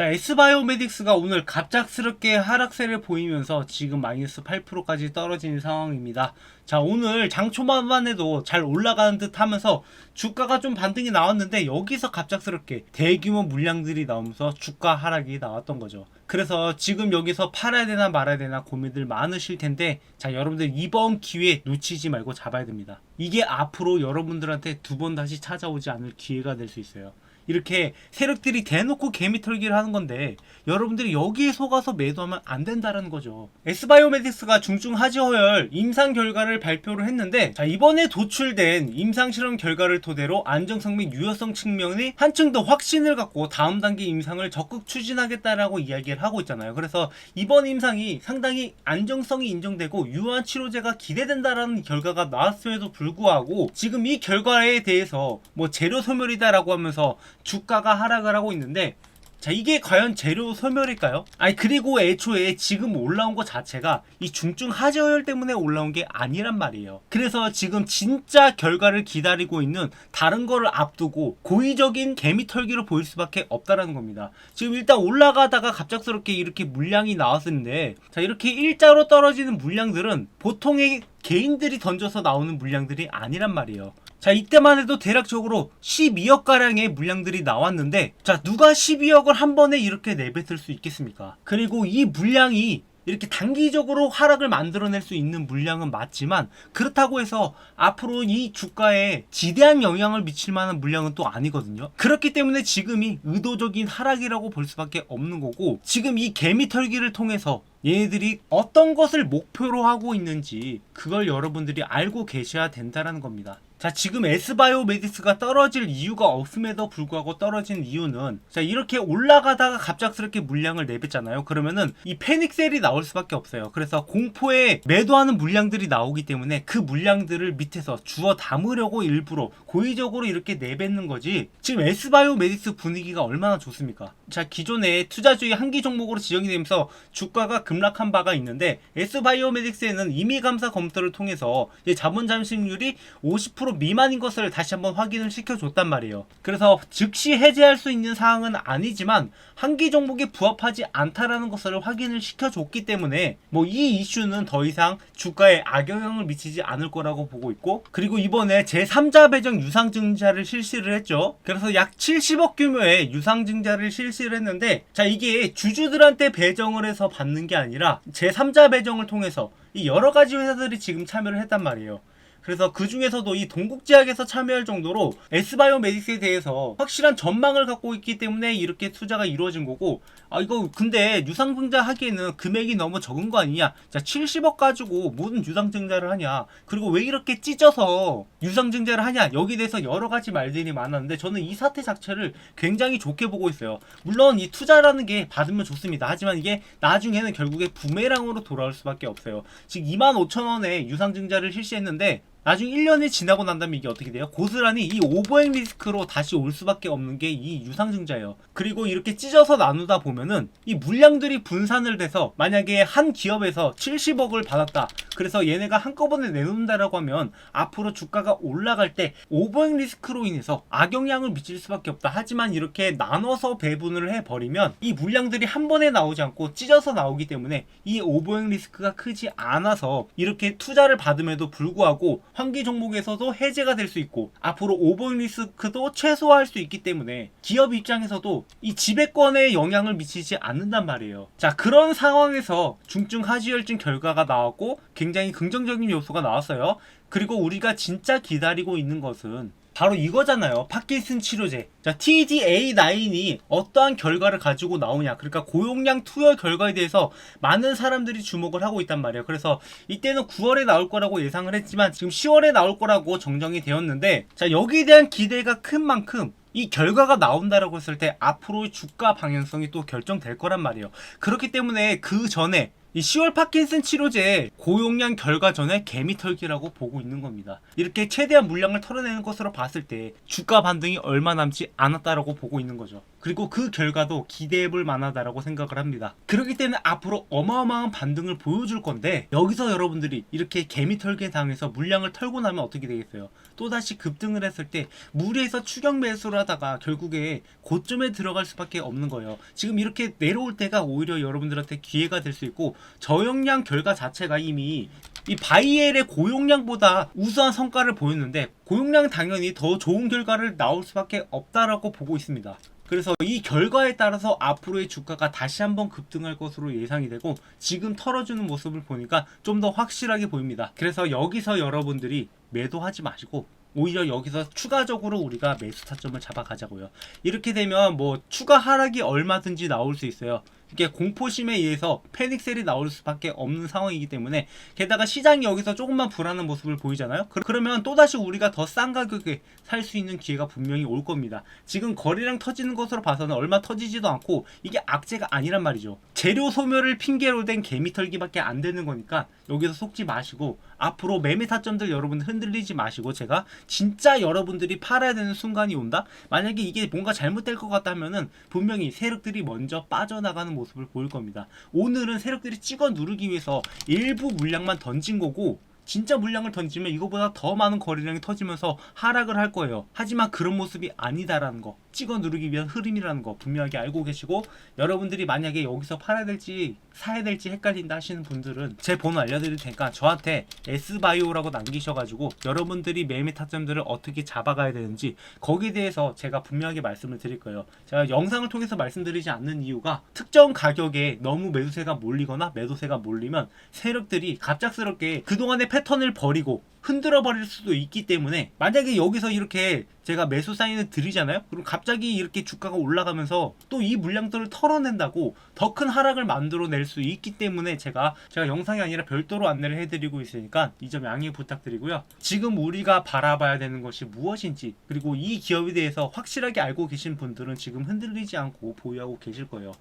자, S바이오메딕스가 오늘 갑작스럽게 하락세를 보이면서 지금 마이너스 8%까지 떨어진 상황입니다. 자, 오늘 장 초반만 해도 잘 올라가는 듯 하면서 주가가 좀 반등이 나왔는데 여기서 갑작스럽게 대규모 물량들이 나오면서 주가 하락이 나왔던 거죠. 그래서 지금 여기서 팔아야 되나 말아야 되나 고민들 많으실 텐데 자, 여러분들 이번 기회 놓치지 말고 잡아야 됩니다. 이게 앞으로 여러분들한테 두 번 다시 찾아오지 않을 기회가 될 수 있어요. 이렇게 세력들이 대놓고 개미 털기를 하는 건데 여러분들이 여기에 속아서 매도하면 안 된다는 거죠. S바이오메딕스가 중증 하지허열 임상 결과를 발표를 했는데 자 이번에 도출된 임상 실험 결과를 토대로 안정성 및 유효성 측면이 한층 더 확신을 갖고 다음 단계 임상을 적극 추진하겠다라고 이야기를 하고 있잖아요. 그래서 이번 임상이 상당히 안정성이 인정되고 유효한 치료제가 기대된다라는 결과가 나왔음에도 불구하고 지금 이 결과에 대해서 뭐 재료 소멸이다라고 하면서 주가가 하락을 하고 있는데 자 이게 과연 재료 소멸일까요? 아니 그리고 애초에 지금 올라온 것 자체가 이 중증 하저혈 때문에 올라온 게 아니란 말이에요. 그래서 지금 진짜 결과를 기다리고 있는 다른 거를 앞두고 고의적인 개미 털기로 보일 수밖에 없다라는 겁니다. 지금 일단 올라가다가 갑작스럽게 이렇게 물량이 나왔는데 자 이렇게 일자로 떨어지는 물량들은 보통의 개인들이 던져서 나오는 물량들이 아니란 말이에요. 자 이때만 해도 대략적으로 12억 가량의 물량들이 나왔는데 자 누가 12억을 한 번에 이렇게 내뱉을 수 있겠습니까? 그리고 이 물량이 이렇게 단기적으로 하락을 만들어낼 수 있는 물량은 맞지만 그렇다고 해서 앞으로 이 주가에 지대한 영향을 미칠 만한 물량은 또 아니거든요. 그렇기 때문에 지금이 의도적인 하락이라고 볼 수밖에 없는 거고 지금 이 개미 털기를 통해서 얘네들이 어떤 것을 목표로 하고 있는지 그걸 여러분들이 알고 계셔야 된다는 겁니다. 자, 지금 S바이오메디스가 떨어질 이유가 없음에도 불구하고 떨어진 이유는 자, 이렇게 올라가다가 갑작스럽게 물량을 내뱉잖아요. 그러면은 이 패닉셀이 나올 수밖에 없어요. 그래서 공포에 매도하는 물량들이 나오기 때문에 그 물량들을 밑에서 주워 담으려고 일부러 고의적으로 이렇게 내뱉는 거지. 지금 S바이오메디스 분위기가 얼마나 좋습니까? 자, 기존에 투자주의 한기 종목으로 지정이 되면서 주가가 급락한 바가 있는데 S바이오메딕스에는 임의 감사 검토를 통해서 자본 잠식률이 50% 미만인 것을 다시 한번 확인을 시켜줬단 말이에요. 그래서 즉시 해제할 수 있는 사항은 아니지만 한기 종목에 부합하지 않다라는 것을 확인을 시켜줬기 때문에 뭐 이 이슈는 더 이상 주가에 악영향을 미치지 않을 거라고 보고 있고 그리고 이번에 제3자 배정 유상증자를 실시를 했죠. 그래서 약 70억 규모의 유상증자를 실시를 했는데 자 이게 주주들한테 배정을 해서 받는 게 아니라 제3자 배정을 통해서 이 여러 가지 회사들이 지금 참여를 했단 말이에요. 그래서 그 중에서도 이 동국제약에서 참여할 정도로 S바이오메딕스에 대해서 확실한 전망을 갖고 있기 때문에 이렇게 투자가 이루어진 거고 아 이거 근데 유상증자 하기에는 금액이 너무 적은 거 아니냐? 자 70억 가지고 무슨 유상증자를 하냐? 그리고 왜 이렇게 찢어서 유상증자를 하냐? 여기에 대해서 여러 가지 말들이 많았는데 저는 이 사태 자체를 굉장히 좋게 보고 있어요. 물론 이 투자라는 게 받으면 좋습니다. 하지만 이게 나중에는 결국에 부메랑으로 돌아올 수밖에 없어요. 지금 2만 5천 원에 유상증자를 실시했는데 나중에 1년이 지나고 난 다음에 이게 어떻게 돼요? 고스란히 이 오버행 리스크로 다시 올 수밖에 없는 게 이 유상증자예요. 그리고 이렇게 찢어서 나누다 보면은 이 물량들이 분산을 돼서 만약에 한 기업에서 70억을 받았다. 그래서 얘네가 한꺼번에 내놓는다라고 하면 앞으로 주가가 올라갈 때 오버행 리스크로 인해서 악영향을 미칠 수밖에 없다. 하지만 이렇게 나눠서 배분을 해버리면 이 물량들이 한 번에 나오지 않고 찢어서 나오기 때문에 이 오버행 리스크가 크지 않아서 이렇게 투자를 받음에도 불구하고 환기 종목에서도 해제가 될 수 있고 앞으로 오버행 리스크도 최소화할 수 있기 때문에 기업 입장에서도 이 지배권에 영향을 미치지 않는단 말이에요. 자 그런 상황에서 중증 하지혈증 결과가 나왔고 굉장히 긍정적인 요소가 나왔어요. 그리고 우리가 진짜 기다리고 있는 것은 바로 이거잖아요. 파킨슨 치료제. 자, TDA9이 어떠한 결과를 가지고 나오냐. 그러니까 고용량 투여 결과에 대해서 많은 사람들이 주목을 하고 있단 말이에요. 그래서 이때는 9월에 나올 거라고 예상을 했지만 지금 10월에 나올 거라고 정정이 되었는데 자, 여기에 대한 기대가 큰 만큼 이 결과가 나온다라고 했을 때 앞으로의 주가 방향성이 또 결정될 거란 말이에요. 그렇기 때문에 그 전에 이 10월 파킨슨 치료제 고용량 결과 전에 개미 털기라고 보고 있는 겁니다. 이렇게 최대한 물량을 털어내는 것으로 봤을 때 주가 반등이 얼마 남지 않았다라고 보고 있는 거죠. 그리고 그 결과도 기대해 볼 만하다라고 생각을 합니다. 그렇기 때문에 앞으로 어마어마한 반등을 보여줄 건데 여기서 여러분들이 이렇게 개미 털기에 당해서 물량을 털고 나면 어떻게 되겠어요? 또다시 급등을 했을 때 무리해서 추격 매수를 하다가 결국에 고점에 들어갈 수밖에 없는 거예요. 지금 이렇게 내려올 때가 오히려 여러분들한테 기회가 될 수 있고 저역량 결과 자체가 이미 이 바이엘의 고용량보다 우수한 성과를 보였는데 고용량 당연히 더 좋은 결과를 나올 수밖에 없다라고 보고 있습니다. 그래서 이 결과에 따라서 앞으로의 주가가 다시 한번 급등할 것으로 예상이 되고 지금 털어주는 모습을 보니까 좀 더 확실하게 보입니다. 그래서 여기서 여러분들이 매도하지 마시고 오히려 여기서 추가적으로 우리가 매수 타점을 잡아가자고요. 이렇게 되면 뭐 추가 하락이 얼마든지 나올 수 있어요. 이게 공포심에 의해서 패닉셀이 나올 수밖에 없는 상황이기 때문에 게다가 시장이 여기서 조금만 불안한 모습을 보이잖아요. 그- 그러면 또다시 우리가 더 싼 가격에 살 수 있는 기회가 분명히 올 겁니다. 지금 거래량 터지는 것으로 봐서는 얼마 터지지도 않고 이게 악재가 아니란 말이죠. 재료 소멸을 핑계로 된 개미털기밖에 안 되는 거니까 여기서 속지 마시고 앞으로 매매 타점들 여러분 흔들리지 마시고 제가 진짜 여러분들이 팔아야 되는 순간이 온다? 만약에 이게 뭔가 잘못될 것 같다 면은 분명히 세력들이 먼저 빠져나가는 모습을 보일 겁니다. 오늘은 세력들이 찍어 누르기 위해서 일부 물량만 던진 거고 진짜 물량을 던지면 이거보다 더 많은 거래량이 터지면서 하락을 할 거예요. 하지만 그런 모습이 아니다라는 거, 찍어 누르기 위한 흐름이라는 거 분명하게 알고 계시고 여러분들이 만약에 여기서 팔아야 될지 사야 될지 헷갈린다 하시는 분들은 제 번호 알려드릴 테니까 저한테 S바이오라고 남기셔가지고 여러분들이 매매 타점들을 어떻게 잡아가야 되는지 거기에 대해서 제가 분명하게 말씀을 드릴 거예요. 제가 영상을 통해서 말씀드리지 않는 이유가 특정 가격에 너무 매수세가 몰리거나 매도세가 몰리면 세력들이 갑작스럽게 그동안의 패턴을 버리고 흔들어 버릴 수도 있기 때문에 만약에 여기서 이렇게 제가 매수 사인을 드리잖아요. 그럼 갑자기 이렇게 주가가 올라가면서 또 이 물량들을 털어낸다고 더 큰 하락을 만들어낼 수 있기 때문에 제가 제가 영상이 아니라 별도로 안내를 해드리고 있으니까 이 점 양해 부탁드리고요. 지금 우리가 바라봐야 되는 것이 무엇인지 그리고 이 기업에 대해서 확실하게 알고 계신 분들은 지금 흔들리지 않고 보유하고 계실 거예요.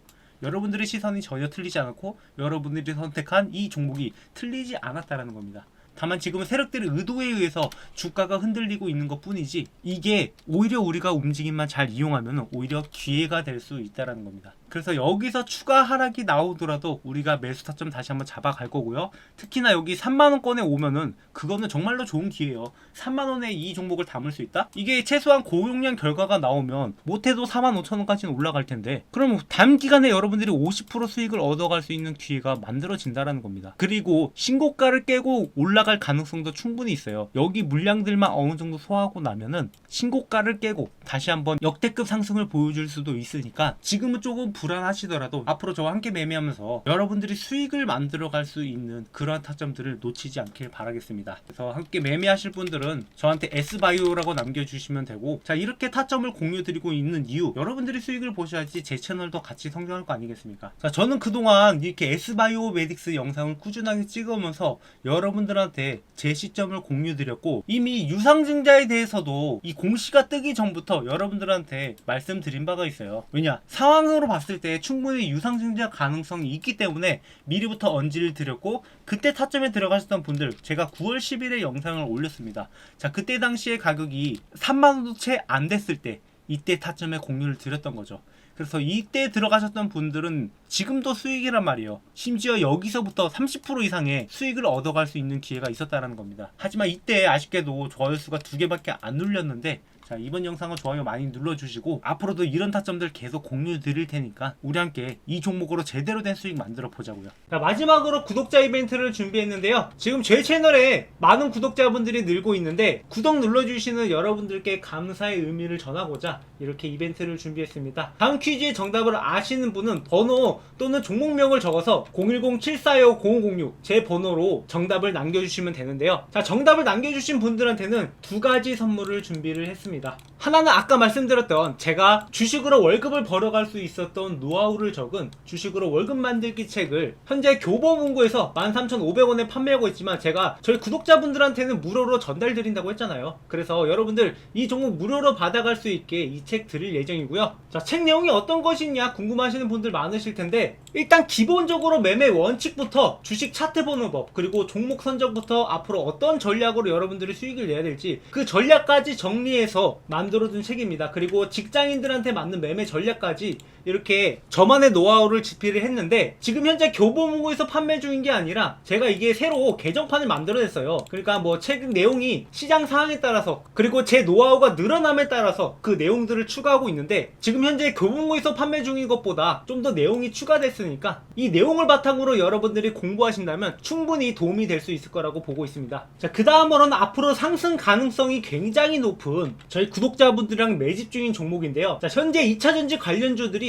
여러분들의 시선이 전혀 틀리지 않았고 여러분들이 선택한 이 종목이 틀리지 않았다라는 겁니다. 다만 지금은 세력들의 의도에 의해서 주가가 흔들리고 있는 것 뿐이지 이게 오히려 우리가 움직임만 잘 이용하면 오히려 기회가 될 수 있다라는 겁니다. 그래서 여기서 추가 하락이 나오더라도 우리가 매수 타점 다시 한번 잡아갈 거고요. 특히나 여기 3만원권에 오면은 그거는 정말로 좋은 기회예요. 3만원에 이 종목을 담을 수 있다? 이게 최소한 고용량 결과가 나오면 못해도 4만 5천원까지는 올라갈 텐데 그럼 단기간에 여러분들이 50% 수익을 얻어갈 수 있는 기회가 만들어진다라는 겁니다. 그리고 신고가를 깨고 올라갈 가능성도 충분히 있어요. 여기 물량들만 어느 정도 소화하고 나면은 신고가를 깨고 다시 한번 역대급 상승을 보여줄 수도 있으니까 지금은 조금 불안하시더라도 앞으로 저와 함께 매매하면서 여러분들이 수익을 만들어 갈 수 있는 그러한 타점들을 놓치지 않길 바라겠습니다. 그래서 함께 매매하실 분들은 저한테 S바이오라고 남겨주시면 되고 자 이렇게 타점을 공유 드리고 있는 이유 여러분들이 수익을 보셔야지 제 채널도 같이 성장할 거 아니겠습니까? 자 저는 그동안 이렇게 S바이오 메딕스 영상을 꾸준하게 찍으면서 여러분들한테 제 시점을 공유 드렸고 이미 유상증자에 대해서도 이 공시가 뜨기 전부터 여러분들한테 말씀드린 바가 있어요. 왜냐 상황으로 봤을 때 충분히 유상증자 가능성이 있기 때문에 미리부터 언지를 드렸고 그때 타점에 들어가셨던 분들 제가 9월 10일에 영상을 올렸습니다. 자 그때 당시에 가격이 3만 원도 채 안 됐을 때 이때 타점에 공유를 드렸던 거죠. 그래서 이때 들어가셨던 분들은 지금도 수익이란 말이에요. 심지어 여기서부터 30% 이상의 수익을 얻어갈 수 있는 기회가 있었다는 겁니다. 하지만 이때 아쉽게도 좋아요 수가 두 개밖에 안 눌렸는데 자 이번 영상은 좋아요 많이 눌러주시고 앞으로도 이런 타점들 계속 공유 드릴 테니까 우리 함께 이 종목으로 제대로 된 수익 만들어 보자고요. 자 마지막으로 구독자 이벤트를 준비했는데요. 지금 제 채널에 많은 구독자분들이 늘고 있는데 구독 눌러주시는 여러분들께 감사의 의미를 전하고자 이렇게 이벤트를 준비했습니다. 다음 퀴즈의 정답을 아시는 분은 번호 또는 종목명을 적어서 010-745-0506 제 번호로 정답을 남겨주시면 되는데요. 자 정답을 남겨주신 분들한테는 두 가지 선물을 준비를 했습니다. 하나는 아까 말씀드렸던 제가 주식으로 월급을 벌어갈 수 있었던 노하우를 적은 주식으로 월급 만들기 책을 현재 교보문고에서 13,500원에 판매하고 있지만 제가 저희 구독자분들한테는 무료로 전달드린다고 했잖아요. 그래서 여러분들 이 종목 무료로 받아갈 수 있게 이 책 드릴 예정이고요. 자, 책 내용이 어떤 것이냐 궁금하시는 분들 많으실 텐데 일단 기본적으로 매매 원칙부터 주식 차트 보는 법 그리고 종목 선정부터 앞으로 어떤 전략으로 여러분들이 수익을 내야 될지 그 전략까지 정리해서 만든 만들어둔 책입니다. 그리고 직장인들한테 맞는 매매 전략까지 이렇게 저만의 노하우를 집필을 했는데 지금 현재 교보문고에서 판매 중인 게 아니라 제가 이게 새로 개정판을 만들어냈어요. 그러니까 뭐 책 내용이 시장 상황에 따라서 그리고 제 노하우가 늘어남에 따라서 그 내용들을 추가하고 있는데 지금 현재 교보문고에서 판매 중인 것보다 좀 더 내용이 추가됐으니까 이 내용을 바탕으로 여러분들이 공부하신다면 충분히 도움이 될 수 있을 거라고 보고 있습니다. 자, 그 다음으로는 앞으로 상승 가능성이 굉장히 높은 저희 구독자분들이랑 매집 중인 종목인데요. 자, 현재 2차전지 관련주들이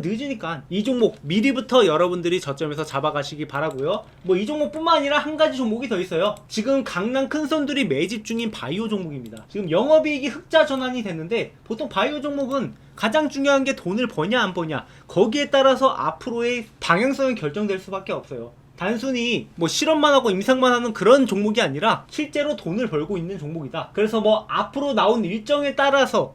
늦으니까 이 종목 미리부터 여러분들이 저점에서 잡아가시기 바라고요. 뭐 이 종목뿐만 아니라 한 가지 종목이 더 있어요. 지금 강남 큰 손들이 매집 중인 바이오 종목입니다. 지금 영업이익이 흑자 전환이 됐는데 보통 바이오 종목은 가장 중요한 게 돈을 버냐 안 버냐 거기에 따라서 앞으로의 방향성이 결정될 수밖에 없어요. 단순히 뭐 실험만 하고 임상만 하는 그런 종목이 아니라 실제로 돈을 벌고 있는 종목이다. 그래서 뭐 앞으로 나온 일정에 따라서